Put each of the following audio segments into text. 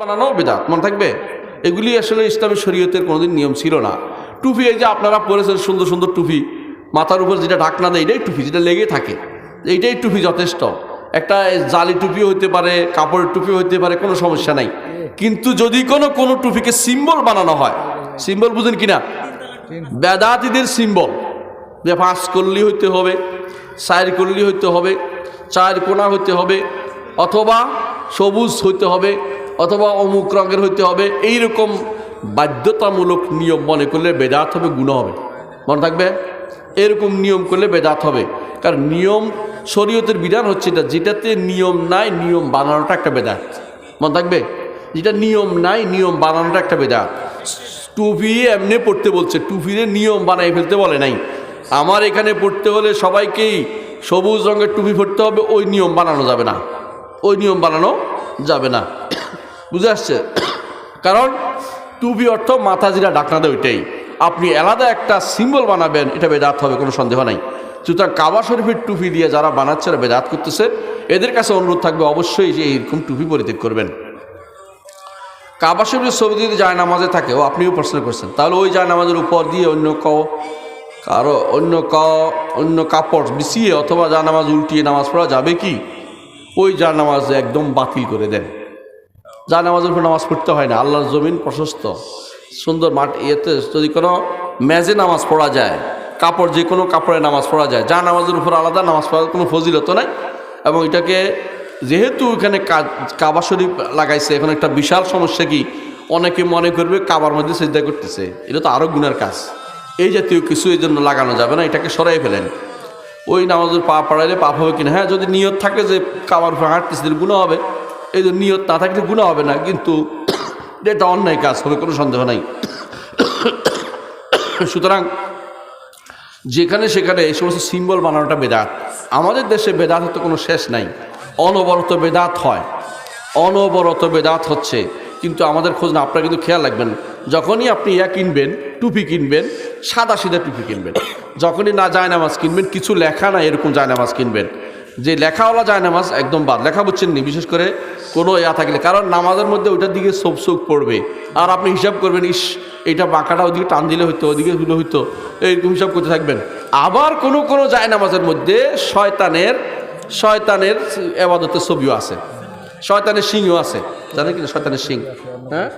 বানানো বেদাত, মনে থাকবে? এগুলি আসলে ইসলামী শরীয়তের কোনোদিন নিয়ম ছিল না। টুপি এই যে আপনারা পরেছেন সুন্দর সুন্দর টুপি, মাথার উপর যেটা ঢাকনা দেয়, এটাই টুপি যেটা লেগে থাকে। এইটাই টুপি যথেষ্ট। একটা জালি টুপি হইতে পারে, কাপড়ের টুপি হইতে পারে, কোনো সমস্যা নাই। কিন্তু যদি কোনো কোনো টুপিকে সিম্বল বানানো হয় সিম্বল বুঝেন কিনা? বেদাতিদের সিম্বল যে পাঁচ কল্লি হইতে হবে, চার কল্লি হইতে হবে, চার কোনা হইতে হবে, অথবা সবুজ হইতে হবে অথবা অমুক রঙের হইতে হবে, এইরকম বাধ্যতামূলক নিয়ম মনে করলে বেদাত হবে গুণ হবে। মনে থাকবে? এরকম নিয়ম করলে বেদাত হবে। কারণ নিয়ম শরীয়তের বিধান হচ্ছে এটা, যেটাতে নিয়ম নাই, নিয়ম বানানোটা একটা বেদাত। মনে থাকবে? যেটা নিয়ম নাই, নিয়ম বানানোটা একটা বেদাত। টুপি এমনি পড়তে বলছে টুপিরে নিয়ম বানাই ফেলতে বলে নাই। আমার এখানে পড়তে হলে সবাইকেই সবুজ রঙের টুপি পড়তে হবে, ওই নিয়ম বানানো যাবে না। ওই নিয়ম বানানো যাবে না। বুঝে আসছে? কারণ টুপি অর্থ মাথা যেটা ডাকনা দেয় ওইটাই। আপনি আলাদা একটা সিম্বল বানাবেন, এটা বেদাত হবে, কোনো সন্দেহ নাই। সুতরাং কাবা শরীফের টুপি দিয়ে যারা বানাচ্ছে, এরা বেদাত করতেছে। এদের কাছে অনুরোধ থাকবে অবশ্যই যে এইরকম টুপি পরিত্যাগ করবেন। কাবা শরীফের ছবি যদি যায় নামাজে থাকে, ও আপনিও প্রশ্ন করছেন তাহলে ওই যায় নামাজের উপর দিয়ে অন্য ক কারও অন্য ক, অন্য কাপড় বিছিয়ে অথবা যা নামাজ উল্টিয়ে নামাজ পড়া যাবে কি? ওই যা নামাজ একদম বাতিল করে দেন। যা নামাজের উপর নামাজ পড়তে হয় না, আল্লাহর জমিন প্রশস্ত। সুন্দর মাঠ, ইয়েতে যদি কোনো মেজে নামাজ পড়া যায়, কাপড় যে কোনো কাপড়ে নামাজ পড়া যায়, যা নামাজের উপর আলাদা নামাজ পড়ার কোনো ফজিলত নাই, এবং এটাকে যেহেতু এখানে কাবা শরীফ লাগাইছে, এখন একটা বিশাল সমস্যা কি? অনেকে মনে করবে কাবার মধ্যে চিন্তা করতেছে, এটা তো আরও গুণের কাজ। এই জাতীয় কিছু এই জন্য লাগানো যাবে না, এটাকে সরাই ফেলেন। ওই নামাজের পা পড়াইলে পাপ হবে কিনা? হ্যাঁ যদি নিয়ত থাকে যে কাবার উপর হাঁটতেছে গুণা হবে। এই যে নিয়ত না থাকলে গুণা হবে না, কিন্তু এটা অন্যায় কাজ হবে, কোনো সন্দেহ নাই। সুতরাং যেখানে সেখানে এই সমস্ত সিম্বল বানানোটা বেদাত। আমাদের দেশে বেদাত তো কোনো শেষ নাই। অনবরত বেদাত হয়। অনবরত বেদাত হচ্ছে। কিন্তু আমাদের খোঁজ না, আপনারা কিন্তু খেয়াল রাখবেন, যখনই আপনি ইয়া কিনবেন, টুপি কিনবেন, সাদা সিধা টুপি কিনবেন, যখনই না জায়নামাজ কিনবেন, কিছু লেখা না এরকম জায়নামাজ কিনবেন যে লেখাওয়ালা জায়নামাজ একদম বাদ। লেখা বুঝছেন নি? বিশেষ করে কোনো ইয়া থাকলে। কারণ নামাজের মধ্যে ওইটার দিকে সব চোখ পড়বে। আর আপনি হিসাব করবেন, ইস, এইটা বাঁকাটা ওদিকে টান দিলে হইতো, ওদিকে হইলে হইতো। এইরকম হিসাব করতে থাকবেন। আবার কোনো কোনো জায়নামাজের মধ্যে শয়তানের শয়তানের এবাদতের ছবিও আছে। শয়তানের সিংও আছে। জানেন কি না শয়তানের সিং? হ্যাঁ?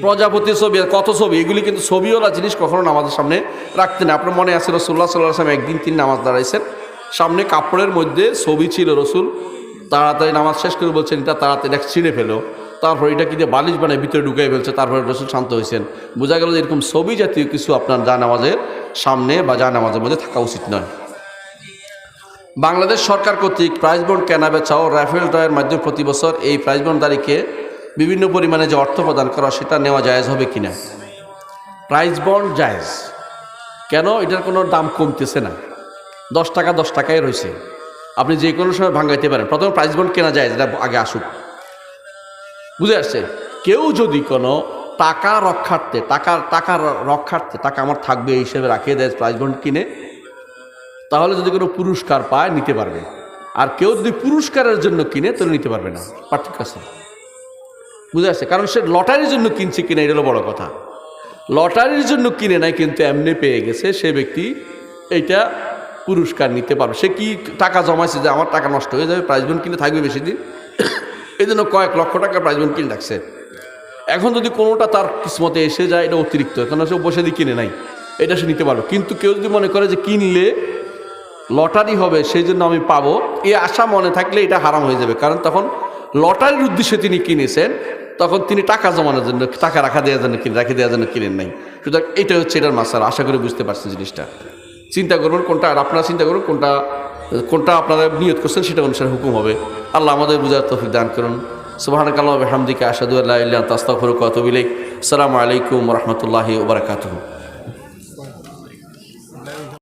প্রজাপতির ছবি কত ছবি? এগুলি কিন্তু ছবিওয়ালা জিনিস কখনো নামাজের সামনে রাখতেন আপনার মনে আছে রসুল্লাহ সাল্লাহ আসলাম একদিন তিন নামাজ দাঁড়াইছেন। সামনে কাপড়ের মধ্যে ছবি ছিল রসুল। তাড়াতাড়ি নামাজ শেষ করে বলছেন, এটা তাড়াতাড়ি এক ছিঁড়ে ফেলো। তারপর এটা কি দিয়ে বালিশ বানায় ভিতরে ঢুকাই ফেলছে। তারপরে রসুল শান্ত হয়েছেন। বোঝা গেল যে এরকম ছবি জাতীয় কিছু আপনার যা নামাজের সামনে বা যা নামাজের মধ্যে থাকা উচিত নয়। বাংলাদেশ সরকার কর্তৃক প্রাইজ বন্ড কেনা বেচা ও রাফেল ড্রয়ের মাধ্যমে প্রতি বছর এই প্রাইজ বন্ডদারিকে বিভিন্ন পরিমাণে যে অর্থ প্রদান করা সেটা নেওয়া জায়েজ হবে কিনা? প্রাইজ বন্ড জায়েজ। কেন? এটার কোনো দাম কমতেছে না। দশ টাকা, দশ টাকায় রয়েছে। আপনি যে কোনো সময় ভাঙাইতে পারেন। প্রথমে প্রাইজ বন্ড কেনা যায় এটা আগে আসুক। বুঝে আসছে? কেউ যদি কোনো টাকা রক্ষার্থে টাকার টাকার রক্ষার্থে, টাকা আমার থাকবে এই হিসেবে রাখিয়ে দেয় প্রাইজ বন্ড কিনে, তাহলে যদি কোনো পুরস্কার পায়, নিতে পারবে। আর কেউ যদি পুরস্কারের জন্য কিনে, তাহলে নিতে পারবে না। পার্থক্য আছে। বুঝে আসছে? কারণ সে লটারির জন্য কিনছে কিনা, এটা হলো বড় কথা। লটারির জন্য কিনে নাই, কিন্তু এমনি পেয়ে গেছে সে ব্যক্তি, এইটা পুরস্কার নিতে পারবে সে কি টাকা জমাইছে যে আমার টাকা নষ্ট হয়ে যাবে প্রাইজ বন্ড কিনে থাকবে বেশি দিন? এই জন্য কয়েক লক্ষ টাকা প্রাইজ বন্ড কিনে রাখছে। এখন যদি কোনোটা তার কিসমতে এসে যায়, এটা অতিরিক্ত এখন সে বসে দিয়ে কিনে নাই। এটা সে নিতে পারবে। কিন্তু কেউ যদি মনে করে যে কিনলে লটারি হবে, সেই জন্য আমি পাবো এই আশা মনে থাকলে এটা হারাম হয়ে যাবে। কারণ তখন লটারির উদ্দেশ্যে তিনি কিনেছেন, তখন তিনি টাকা জমানোর জন্য, টাকা রাখা দেওয়ার জন্য কিনে রেখে দেওয়ার জন্য কিনেন নাই। সুতরাং এটা হচ্ছে এটার মাসার আশা করে বুঝতে পারছেন জিনিসটা। চিন্তা করবেন কোনটা আর আপনারা চিন্তা করুন, কোনটা কোনটা আপনারা নিয়ত করছেন সেটা অনুসারে হুকুম হবে। আল্লাহ আমাদের বুঝার তফিক দান করুন। সুবাহান কাল্লাহ হামদিকে আসাদুল্লাহ তাস্তাফর কতবিলেক সালামু আলাইকুম রহমতুল্লাহি ওবরাকাতুহ